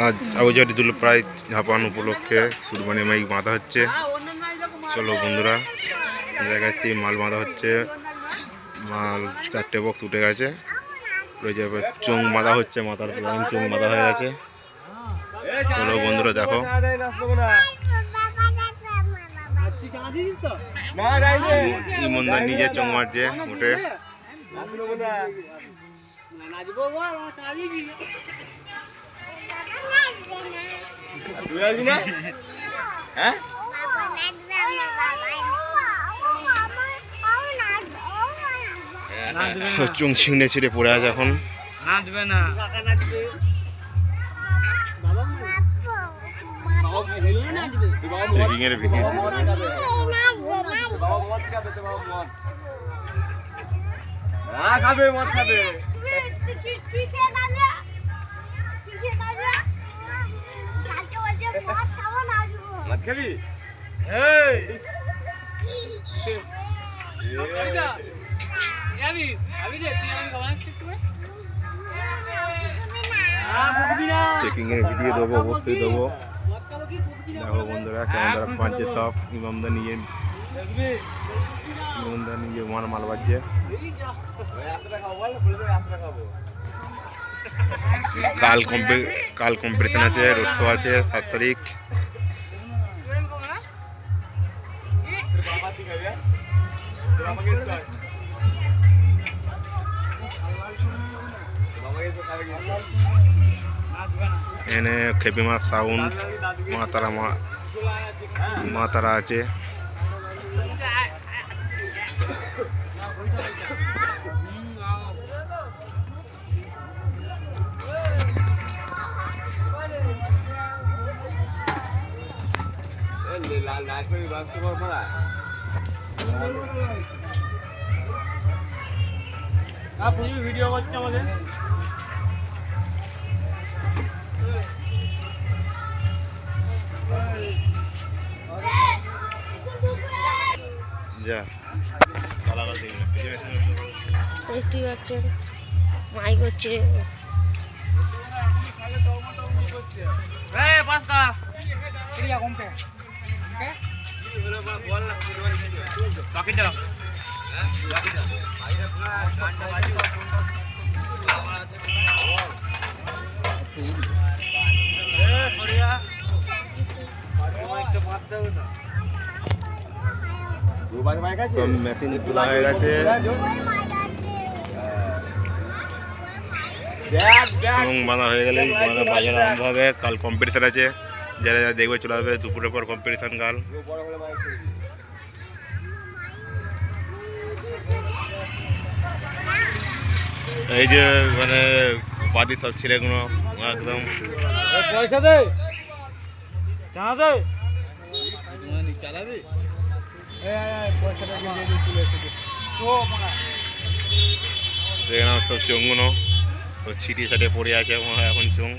আজ আবুজারি দুল প্রায় ঝাপান উপলক্ষে কুরবানি মাইক বাঁধা হচ্ছে। চলো বন্ধুরা দেখা যাচ্ছে মাল বাঁধা হচ্ছে। মাল চারটে বক্স উঠে গেছে। এবার চোং বাঁধা হচ্ছে, মাথার লাইন চোং বাঁধা হয়ে গেছে। চলো বন্ধুরা, দেখো। ইমনদার নিজে চোং মারছে উঠে। তুই আসবি না? হ্যাঁ? চোং ছিঁড়ে ছিঁড়ে পড়ে আছে এখন। নাচবে না চেকিং এর ভিডিও খাবে। মদ হ্যাঁ খাবে মদ খাবে খাবি? চেকিং এর ভিডিও দেবো অবশ্যই দেবো। দেখো বন্ধুরা কেমন তারা সব ইমামদা নিয়ে। ইমামদা নিয়ে মার মাল বাজছে। কাল কম্পি কাল কম্পিটিশন আছে, রোডশো আছে, সাত তারিখ। এখানে খেপি মাছ সাউন্ড মা তারা মা তারা আছে ভিডিও করছে আমাদের যা। দেখতে মাইক হচ্ছে এই পাঁচটা এরিয়া কমতে মেশিন তোলা হয়ে গেছে। এবং বাঁধা হয়ে গেলে বাজার আরম্ভ হবে। কাল কম্পিটিশন আছে। যারা যারা দেখবে চলে আসবে দুপুরের পর কম্পিটিশন আছে। এই যে মানে পার্টি সব ছেলেগুলো একদম। পয়সা দে। সব চোঙগুলো সব ছিটিয়ে ছাটিয়ে পড়ে আছে এখন চোঙ